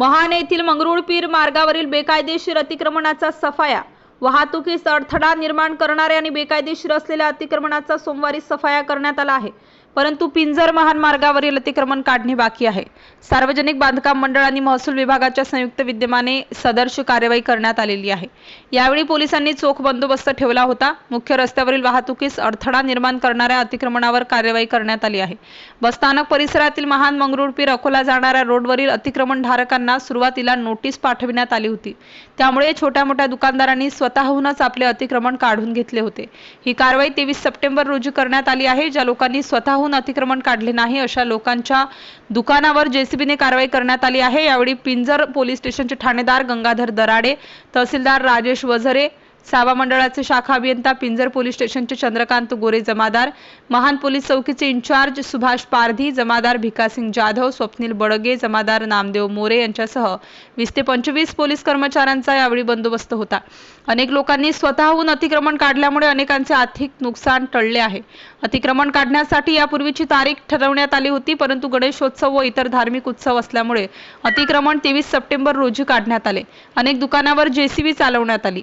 महान येथील मंगरुळपीर मार्गावरील बेकायदेशीर अतिक्रमणाचा सफाया वाहतुकीस अडथळा निर्माण करणारे आणि बेकायदेशीर असलेल्या अतिक्रमणाचा सोमवारी सफाया करण्यात आला आहे. परंतु पिंजर महान मार्गावरील अतिक्रमण काढणे बाकी आहे. सार्वजनिक बांधकाम मंडळ आणि महसूल विभागाच्या संयुक्त विद्यमाने सदर्श कार्यवाही करण्यात आलेली आहे. यावेळी पोलिसांनी चोख बंदोबस्त ठेवला होता. मुख्य रस्त्यावरील वाहतुकीस अडथळा निर्माण करणाऱ्या अतिक्रमणावर कार्यवाही करण्यात आली आहे. बसस्थानक परिसरातील महान मंगरुळपीर अकोला जाणाऱ्या रोडवरील अतिक्रमण धारकांना सुरुवातीला नोटीस पाठविण्यात आली होती. त्यामुळे छोट्या मोठ्या दुकानदारांनी स्वतःहूनच आपले अतिक्रमण काढून घेतले होते. ही कारवाई तेवीस सप्टेंबर रोजी करण्यात आली आहे. ज्या लोकांनी स्वतः स्वतःहून अतिक्रमण काढले नाही अशा लोकांच्या दुकानावर जेसीबीने कारवाई करण्यात आली आहे. यावेळी पिंजर पोलीस स्टेशनचे ठाणेदार गंगाधर दराडे तहसीलदार राजेश वझरे सावा मंडळाचे शाखा अभियंता पिंजर पोलीस स्टेशनचे चंद्रकांत गोरे जमादार महान पोलीस चौकीचे इंचार्ज सुभाष पारधी जमादार भिकासिंग जाधव स्वप्नील बडगे जमादार नामदेव मोरे यांच्यासह वीस ते पंचवीस पोलीस कर्मचाऱ्यांचा यावेळी बंदोबस्त होता. अनेक लोकांनी स्वतःहून अतिक्रमण काढल्यामुळे अनेकांचे आर्थिक नुकसान टळले आहे. अतिक्रमण काढण्यासाठी यापूर्वीची तारीख ठरवण्यात आली होती परंतु गणेशोत्सव व इतर धार्मिक उत्सव असल्यामुळे अतिक्रमण तेवीस सप्टेंबर रोजी काढण्यात आले. अनेक दुकानावर जेसीबी चालवण्यात आली.